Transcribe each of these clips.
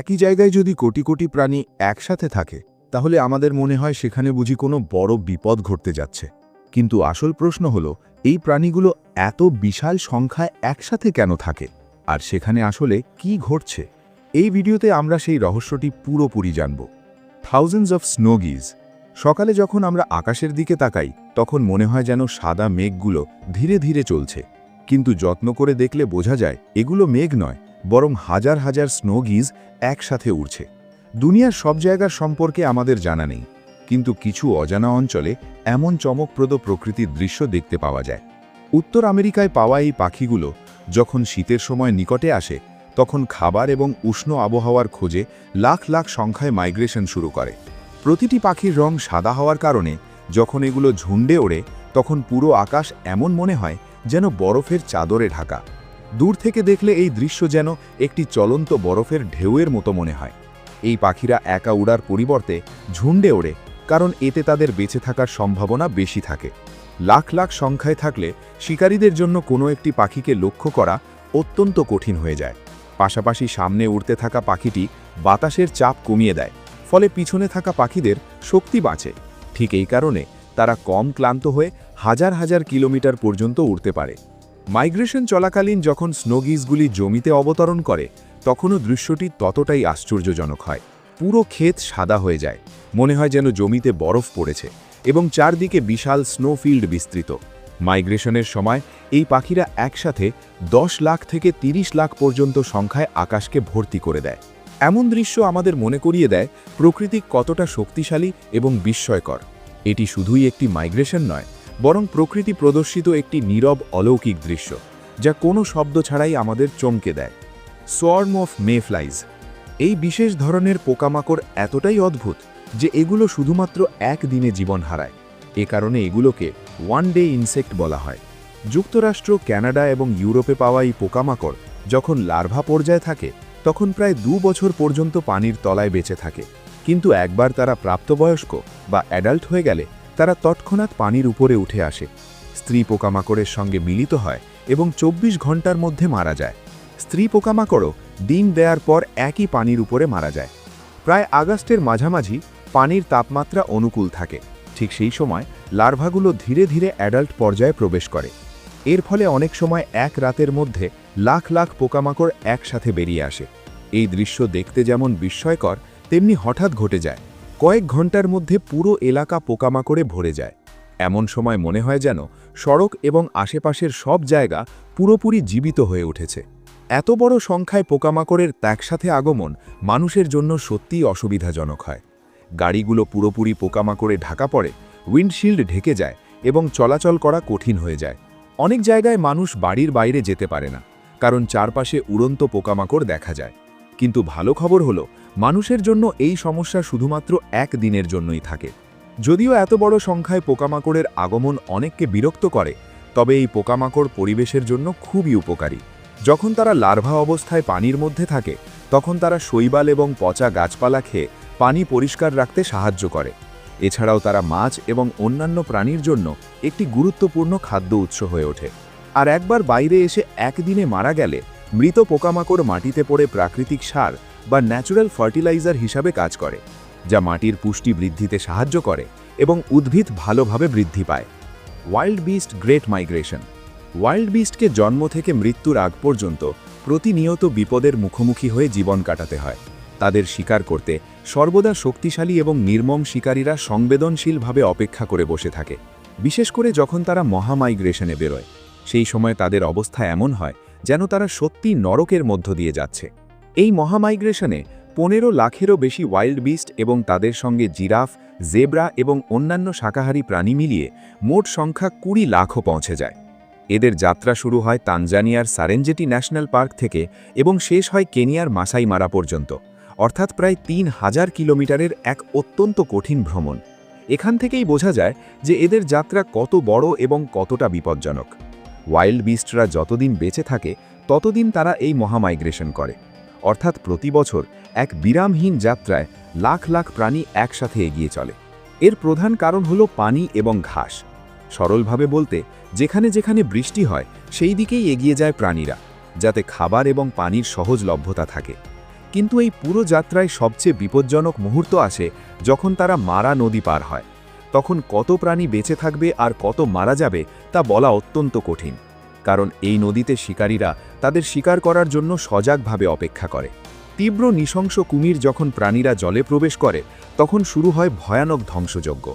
একই জায়গায় যদি কোটি কোটি প্রাণী একসাথে থাকে, তাহলে আমাদের মনে হয় সেখানে বুঝি কোনো বড় বিপদ ঘটতে যাচ্ছে। কিন্তু আসল প্রশ্ন হলো, এই প্রাণীগুলো এত বিশাল সংখ্যায় একসাথে কেন থাকে? আর সেখানে আসলে কি ঘটছে? এই ভিডিওতে আমরা সেই রহস্যটি পুরোপুরি জানব। থাউজেন্ডস অফ স্নোগিজ সকালে যখন আমরা আকাশের দিকে তাকাই, তখন মনে হয় যেন সাদা মেঘগুলো ধীরে ধীরে চলছে। কিন্তু যত্ন করে দেখলে বোঝা যায়, এগুলো মেঘ নয়। বরং হাজার হাজার স্নোগিজ একসাথে উড়ছে। দুনিয়ার সব জায়গার সম্পর্কে আমাদের জানা নেই, কিন্তু কিছু অজানা অঞ্চলে এমন চমকপ্রদ প্রকৃতির দৃশ্য দেখতে পাওয়া যায়। উত্তর আমেরিকায় পাওয়া এই পাখিগুলো যখন শীতের সময় নিকটে আসে, তখন খাবার এবং উষ্ণ আবহাওয়ার খোঁজে লাখ লাখ সংখ্যায় মাইগ্রেশন শুরু করে। প্রতিটি পাখির রং সাদা হওয়ার কারণে যখন এগুলো ঝুন্ডে ওড়ে, তখন পুরো আকাশ এমন মনে হয় যেন বরফের চাদরে ঢাকা। দূর থেকে দেখলে এই দৃশ্য যেন একটি চলন্ত বরফের ঢেউয়ের মতো মনে হয়। এই পাখিরা একা উড়ার পরিবর্তে ঝুন্ডে ওড়ে, কারণ এতে তাদের বেঁচে থাকার সম্ভাবনা বেশি থাকে। লাখ লাখ সংখ্যায় থাকলে শিকারীদের জন্য কোনো একটি পাখিকে লক্ষ্য করা অত্যন্ত কঠিন হয়ে যায়। পাশাপাশি সামনে উড়তে থাকা পাখিটি বাতাসের চাপ কমিয়ে দেয়, ফলে পিছনে থাকা পাখিদের শক্তি বাঁচে। ঠিক এই কারণে তারা কম ক্লান্ত হয়ে হাজার হাজার কিলোমিটার পর্যন্ত উড়তে পারে। মাইগ্রেশন চলাকালীন যখন স্নোগিজগুলি জমিতে অবতরণ করে, তখনও দৃশ্যটি ততটাই আশ্চর্যজনক হয়। পুরো ক্ষেত সাদা হয়ে যায়, মনে হয় যেন জমিতে বরফ পড়েছে এবং চারদিকে বিশাল স্নোফিল্ড বিস্তৃত। মাইগ্রেশনের সময় এই পাখিরা একসাথে দশ লাখ থেকে ৩০ লাখ পর্যন্ত সংখ্যায় আকাশকে ভর্তি করে দেয়। এমন দৃশ্য আমাদের মনে করিয়ে দেয় প্রকৃতি কতটা শক্তিশালী এবং বিস্ময়কর। এটি শুধুই একটি মাইগ্রেশন নয় বরং প্রকৃতি প্রদর্শিত একটি নীরব অলৌকিক দৃশ্য, যা কোনো শব্দ ছাড়াই আমাদের চমকে দেয়। সোয়ার্ম অফ মেফ্লাইজ এই বিশেষ ধরনের পোকামাকড় এতটাই অদ্ভুত যে এগুলো শুধুমাত্র এক দিনে জীবন হারায়। এ কারণে এগুলোকে ওয়ান ডে ইনসেক্ট বলা হয়। যুক্তরাষ্ট্র কানাডা এবং ইউরোপে পাওয়া এই পোকামাকড় যখন লার্ভা পর্যায়ে থাকে, তখন প্রায় দু বছর পর্যন্ত পানির তলায় বেঁচে থাকে। কিন্তু একবার তারা প্রাপ্তবয়স্ক বা অ্যাডাল্ট হয়ে গেলে তারা তৎক্ষণাৎ পানির উপরে উঠে আসে। স্ত্রী পোকামাকড়ের সঙ্গে মিলিত হয় এবং ২৪ ঘণ্টার মধ্যে মারা যায়। স্ত্রী পোকামাকড়ও ডিম দেওয়ার পর একই পানির উপরে মারা যায়। প্রায় আগস্টের মাঝামাঝি পানির তাপমাত্রা অনুকূল থাকে। ঠিক সেই সময় লার্ভাগুলো ধীরে ধীরে অ্যাডাল্ট পর্যায়ে প্রবেশ করে। এর ফলে অনেক সময় এক রাতের মধ্যে লাখ লাখ পোকামাকড় একসাথে বেরিয়ে আসে। এই দৃশ্য দেখতে যেমন বিস্ময়কর, তেমনি হঠাৎ ঘটে যায়। কয়েক ঘণ্টার মধ্যে পুরো এলাকা পোকামাকড়ে ভরে যায়। এমন সময় মনে হয় যেন সড়ক এবং আশেপাশের সব জায়গা পুরোপুরি জীবিত হয়ে উঠেছে। এত বড় সংখ্যায় পোকামাকড়ের একসাথে আগমন মানুষের জন্য সত্যিই অসুবিধাজনক হয়। গাড়িগুলো পুরোপুরি পোকামাকড়ে ঢাকা পড়ে, উইন্ডশিল্ড ঢেকে যায় এবং চলাচল করা কঠিন হয়ে যায়। অনেক জায়গায় মানুষ বাড়ির বাইরে যেতে পারে না, কারণ চারপাশে উড়ন্ত পোকামাকড় দেখা যায়। কিন্তু ভালো খবর হলো, মানুষের জন্য এই সমস্যা শুধুমাত্র এক দিনের জন্যই থাকে। যদিও এত বড় সংখ্যায় পোকামাকড়ের আগমন অনেককে বিরক্ত করে, তবে এই পোকামাকড় পরিবেশের জন্য খুবই উপকারী। যখন তারা লার্ভা অবস্থায় পানির মধ্যে থাকে, তখন তারা শৈবাল এবং পচা গাছপালা খেয়ে পানি পরিষ্কার রাখতে সাহায্য করে। এছাড়াও তারা মাছ এবং অন্যান্য প্রাণীর জন্য একটি গুরুত্বপূর্ণ খাদ্য উৎস হয়ে ওঠে। আর একবার বাইরে এসে একদিনে মারা গেলে মৃত পোকামাকড় মাটিতে পড়ে প্রাকৃতিক সার বা ন্যাচারাল ফার্টিলাইজার হিসাবে কাজ করে, যা মাটির পুষ্টি বৃদ্ধিতে সাহায্য করে এবং উদ্ভিদ ভালোভাবে বৃদ্ধি পায়। Wild beast great migration wild বিস্টকে জন্ম থেকে মৃত্যুর আগ পর্যন্ত প্রতিনিয়ত বিপদের মুখোমুখি হয়ে জীবন কাটাতে হয়। তাদের শিকার করতে সর্বদা শক্তিশালী এবং নির্মম শিকারীরা সংবেদনশীলভাবে অপেক্ষা করে বসে থাকে, বিশেষ করে যখন তারা মহামাইগ্রেশনে বেরোয়। সেই সময় তাদের অবস্থা এমন হয় যেন তারা সত্যি নরকের মধ্য দিয়ে যাচ্ছে। এই মহামাইগ্রেশনে পনেরো লাখেরও বেশি ওয়াইল্ড বিস্ট এবং তাদের সঙ্গে জিরাফ, জেব্রা এবং অন্যান্য শাকাহারী প্রাণী মিলিয়ে মোট সংখ্যা কুড়ি লাখও পৌঁছে যায়। এদের যাত্রা শুরু হয় তানজানিয়ার সারেঞ্জেটি ন্যাশনাল পার্ক থেকে এবং শেষ হয় কেনিয়ার মাসাই মারা পর্যন্ত, অর্থাৎ প্রায় তিন হাজার কিলোমিটারের এক অত্যন্ত কঠিন ভ্রমণ। এখান থেকেই বোঝা যায় যে এদের যাত্রা কত বড় এবং কতটা বিপজ্জনক। ওয়াইল্ড বিস্টরা যতদিন বেঁচে থাকে, ততদিন তারা এই মহামাইগ্রেশন করে। অর্থাৎ প্রতি বছর এক বিরামহীন যাত্রায় লাখ লাখ প্রাণী একসাথে এগিয়ে চলে। এর প্রধান কারণ হল পানি এবং ঘাস। সরলভাবে বলতে, যেখানে যেখানে বৃষ্টি হয়, সেই দিকেই এগিয়ে যায় প্রাণীরা, যাতে খাবার এবং পানির সহজলভ্যতা থাকে। কিন্তু এই পুরো যাত্রায় সবচেয়ে বিপজ্জনক মুহূর্ত আসে যখন তারা মারা নদী পার হয়। তখন কত প্রাণী বেঁচে থাকবে আর কত মারা যাবে তা বলা অত্যন্ত কঠিন, কারণ এই নদীতে শিকারীরা তাদের শিকার করার জন্য সজাগভাবে অপেক্ষা করে। তীব্র নৃশংস কুমির যখন প্রাণীরা জলে প্রবেশ করে, তখন শুরু হয় ভয়ানক ধ্বংসযজ্ঞ।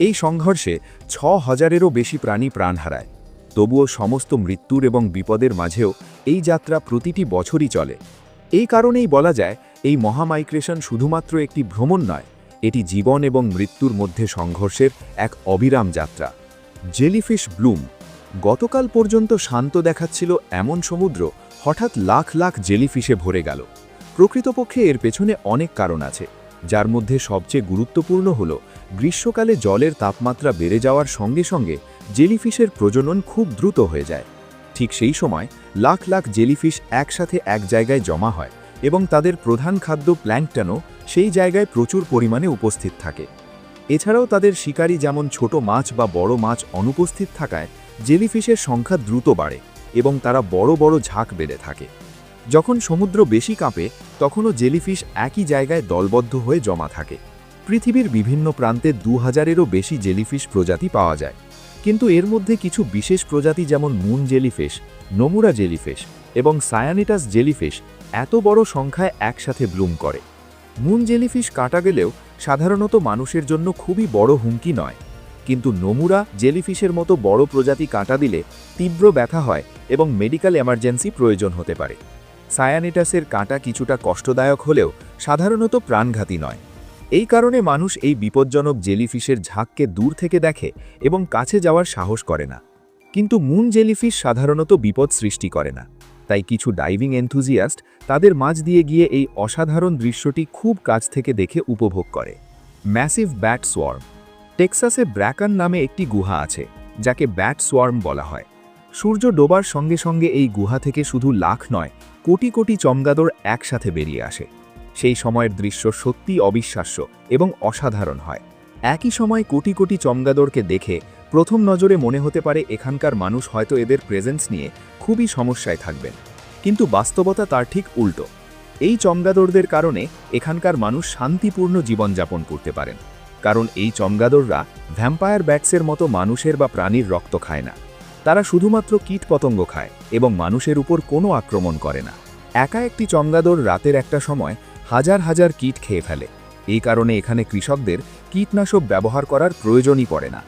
এই সংঘর্ষে ছ হাজারেরও বেশি প্রাণী প্রাণ হারায়। তবুও সমস্ত মৃত্যুর এবং বিপদের মাঝেও এই যাত্রা প্রতিটি বছরই চলে। এই কারণেই বলা যায়, এই মহামাইগ্রেশন শুধুমাত্র একটি ভ্রমণ নয় এটি জীবন এবং মৃত্যুর মধ্যে সংঘর্ষের এক অবিরাম যাত্রা। জেলিফিশ ব্লুম গতকাল পর্যন্ত শান্ত দেখাচ্ছিল এমন সমুদ্র, হঠাৎ লাখ লাখ জেলিফিশে ভরে গেল। প্রকৃতপক্ষে এর পেছনে অনেক কারণ আছে, যার মধ্যে সবচেয়ে গুরুত্বপূর্ণ হল, গ্রীষ্মকালে জলের তাপমাত্রা বেড়ে যাওয়ার সঙ্গে সঙ্গে জেলিফিশের প্রজনন খুব দ্রুত হয়ে যায়। ঠিক সেই সময় লাখ লাখ জেলিফিশ একসাথে এক জায়গায় জমা হয় এবং তাদের প্রধান খাদ্য প্ল্যাঙ্কটনও সেই জায়গায় প্রচুর পরিমাণে উপস্থিত থাকে। এছাড়াও তাদের শিকারী যেমন ছোট মাছ বা বড় মাছ অনুপস্থিত থাকায় জেলিফিশের সংখ্যা দ্রুত বাড়ে এবং তারা বড় বড় ঝাঁক বেড়ে থাকে। যখন সমুদ্র বেশি কাঁপে, তখনও জেলিফিশ একই জায়গায় দলবদ্ধ হয়ে জমা থাকে। পৃথিবীর বিভিন্ন প্রান্তে দু হাজারেরও বেশি জেলিফিশ প্রজাতি পাওয়া যায়। কিন্তু এর মধ্যে কিছু বিশেষ প্রজাতি যেমন মুন জেলিফিশ, নমুরা জেলিফিশ এবং সায়ানিটাস জেলিফিশ এত বড় সংখ্যায় একসাথে ব্লুম করে। মুন জেলিফিশ কাটা গেলেও সাধারণত মানুষের জন্য খুবই বড় হুমকি নয়। কিন্তু নমুরা জেলিফিশের মতো বড় প্রজাতি কাটা দিলে তীব্র ব্যথা হয় এবং মেডিকেল এমার্জেন্সি প্রয়োজন হতে পারে। সায়ানিটাসের কাঁটা কিছুটা কষ্টদায়ক হলেও সাধারণত প্রাণঘাতী নয়। এই কারণে মানুষ এই বিপজ্জনক জেলিফিশের ঝাঁককে দূর থেকে দেখে এবং কাছে যাওয়ার সাহস করে না। কিন্তু মুন জেলিফিশ সাধারণত বিপদ সৃষ্টি করে না। তাই কিছু ডাইভিং এনথুজিয়াস্ট তাদের মাঝ দিয়ে গিয়ে এই অসাধারণ দৃশ্যটি খুব কাছ থেকে দেখে উপভোগ করে। ম্যাসিভ ব্যাট সোয়ার্ম টেক্সাসে ব্র্যাকান নামে একটি গুহা আছে, যাকে ব্যাট সোয়ার্ম বলা হয়। সূর্য ডোবার সঙ্গে সঙ্গে এই গুহা থেকে শুধু লাখ নয়, কোটি কোটি চমগাদর একসাথে বেরিয়ে আসে। সেই সময়ের দৃশ্য সত্যি অবিশ্বাস্য এবং অসাধারণ হয়। একই সময় কোটি কোটি চমগাদরকে দেখে প্রথম নজরে মনে হতে পারে এখানকার মানুষ হয়তো এদের প্রেজেন্স নিয়ে খুবই সমস্যায় থাকবেন। কিন্তু বাস্তবতা তার ঠিক উল্টো। এই চমগাদরদের কারণে এখানকার মানুষ শান্তিপূর্ণ জীবনযাপন করতে পারেন। কারণ এই চমগাদররা ভ্যাম্পায়ার ব্যাটসের মতো মানুষের বা প্রাণীর রক্ত খায় না। তারা শুধুমাত্র কীটপতঙ্গ খায় এবং মানুষের উপর কোনো আক্রমণ করে না। একা একটি চমগাদর রাতের একটা সময় হাজার হাজার কীট খেয়ে ফেলে। এই কারণে এখানে কৃষকদের কীটনাশক ব্যবহার করার প্রয়োজনই পড়ে না।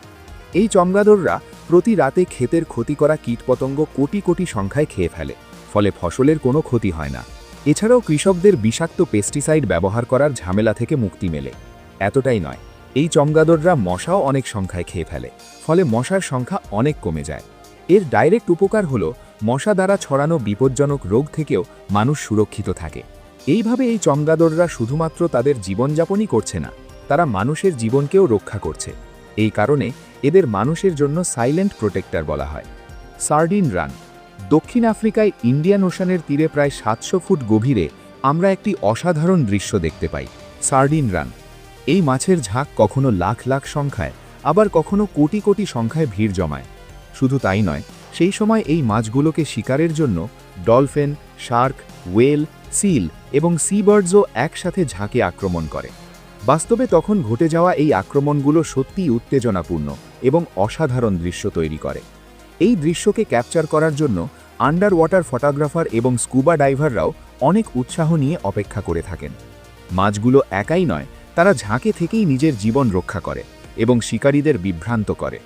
এই চমগাদররা প্রতি রাতে ক্ষেতের ক্ষতি করা কীটপতঙ্গ কোটি কোটি সংখ্যায় খেয়ে ফেলে, ফলে ফসলের কোনো ক্ষতি হয় না। এছাড়াও কৃষকদের বিষাক্ত পেস্টিসাইড ব্যবহার করার ঝামেলা থেকে মুক্তি মেলে। এতটাই নয়, এই চমগাদররা মশাও অনেক সংখ্যায় খেয়ে ফেলে, ফলে মশার সংখ্যা অনেক কমে যায়। এর ডাইরেক্ট উপকার হল, মশা দ্বারা ছড়ানো বিপজ্জনক রোগ থেকেও মানুষ সুরক্ষিত থাকে। এইভাবে এই চমগাদররা শুধুমাত্র তাদের জীবনযাপনই করছে না, তারা মানুষের জীবনকেও রক্ষা করছে। এই কারণে এদের মানুষের জন্য সাইলেন্ট প্রোটেক্টর বলা হয়। সার্ডিন রান, দক্ষিণ আফ্রিকায় ইন্ডিয়ান ওশানের তীরে প্রায় সাতশো ফুট গভীরে আমরা একটি অসাধারণ দৃশ্য দেখতে পাই। সার্ডিন রান, এই মাছের ঝাঁক কখনো লাখ লাখ সংখ্যায়, আবার কখনো কোটি কোটি সংখ্যায় ভিড় জমায়। শুধু তাই নয়, সেই সময় এই মাছগুলোকে শিকারের জন্য ডলফিন, শার্ক ওয়েল সিল এবং সিবার্ডসও একসাথে ঝাঁকে আক্রমণ করে। বাস্তবে তখন ঘটে যাওয়া এই আক্রমণগুলো সত্যিই উত্তেজনাপূর্ণ এবং অসাধারণ দৃশ্য তৈরি করে। এই দৃশ্যকে ক্যাপচার করার জন্য আন্ডার ওয়াটার ফটোগ্রাফার এবং স্কুবা ডাইভাররাও অনেক উৎসাহ নিয়ে অপেক্ষা করে থাকেন। মাছগুলো একাই নয়, তারা ঝাঁকে থেকেই নিজের জীবন রক্ষা করে এবং শিকারীদের বিভ্রান্ত করে।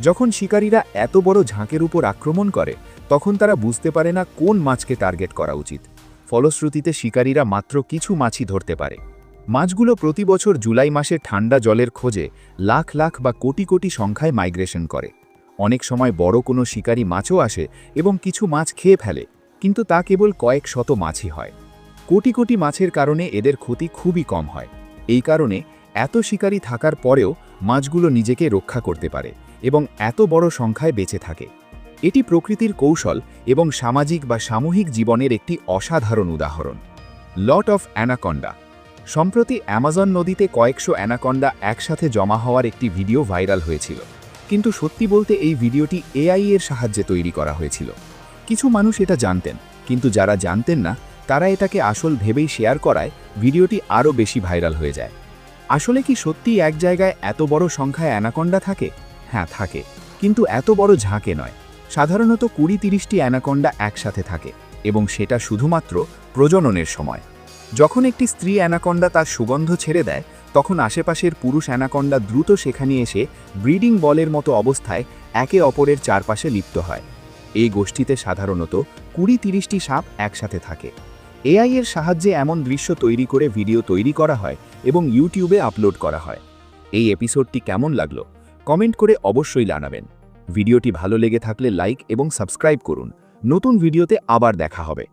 যখন শিকারীরা এত বড় ঝাঁকের উপর আক্রমণ করে, তখন তারা বুঝতে পারে না কোন মাছকে টার্গেট করা উচিত। ফলশ্রুতিতে শিকারীরা মাত্র কিছু মাছই ধরতে পারে। মাছগুলো প্রতি বছর জুলাই মাসে ঠান্ডা জলের খোঁজে লাখ লাখ বা কোটি কোটি সংখ্যায় মাইগ্রেশন করে। অনেক সময় বড় কোনো শিকারী মাছও আসে এবং কিছু মাছ খেয়ে ফেলে, কিন্তু তা কেবল কয়েক শত মাছই হয়। কোটি কোটি মাছের কারণে এদের ক্ষতি খুবই কম হয়। এই কারণে এত শিকারী থাকার পরেও মাছগুলো নিজেকে রক্ষা করতে পারে এবং এত বড় সংখ্যায় বেঁচে থাকে। এটি প্রকৃতির কৌশল এবং সামাজিক বা সামূহিক জীবনের একটি অসাধারণ উদাহরণ। লট অফ অ্যানাকন্ডা সম্প্রতি অ্যামাজন নদীতে কয়েকশো অ্যানাকন্ডা একসাথে জমা হওয়ার একটি ভিডিও ভাইরাল হয়েছিল। কিন্তু সত্যি বলতে এই ভিডিওটি এআই এর সাহায্যে তৈরি করা হয়েছিল। কিছু মানুষ এটা জানতেন, কিন্তু যারা জানতেন না, তারা এটাকে আসল ভেবেই শেয়ার করায় ভিডিওটি আরও বেশি ভাইরাল হয়ে যায়। আসলে কি সত্যি এক জায়গায় এত বড় সংখ্যায় অ্যানাকন্ডা থাকে? হ্যাঁ থাকে। কিন্তু এত বড় ঝাঁকে নয়। সাধারণত কুড়ি তিরিশটি অ্যানাকন্ডা একসাথে থাকে এবং সেটা শুধুমাত্র প্রজননের সময়। যখন একটি স্ত্রী অ্যানাকন্ডা তার সুগন্ধ ছেড়ে দেয়, তখন আশেপাশের পুরুষ অ্যানাকন্ডা দ্রুত সেখানে এসে ব্রিডিং বলের মতো অবস্থায় একে অপরের চারপাশে লিপ্ত হয়। এই গোষ্ঠীতে সাধারণত কুড়ি তিরিশটি সাপ একসাথে থাকে। এআই এর সাহায্যে এমন দৃশ্য তৈরি করে ভিডিও তৈরি করা হয় এবং ইউটিউবে আপলোড করা হয়। এই এপিসোডটি কেমন লাগল, কমেন্ট করে অবশ্যই জানাবেন। ভিডিওটি ভালো লেগে থাকলে লাইক এবং সাবস্ক্রাইব করুন। নতুন ভিডিওতে আবার দেখা হবে।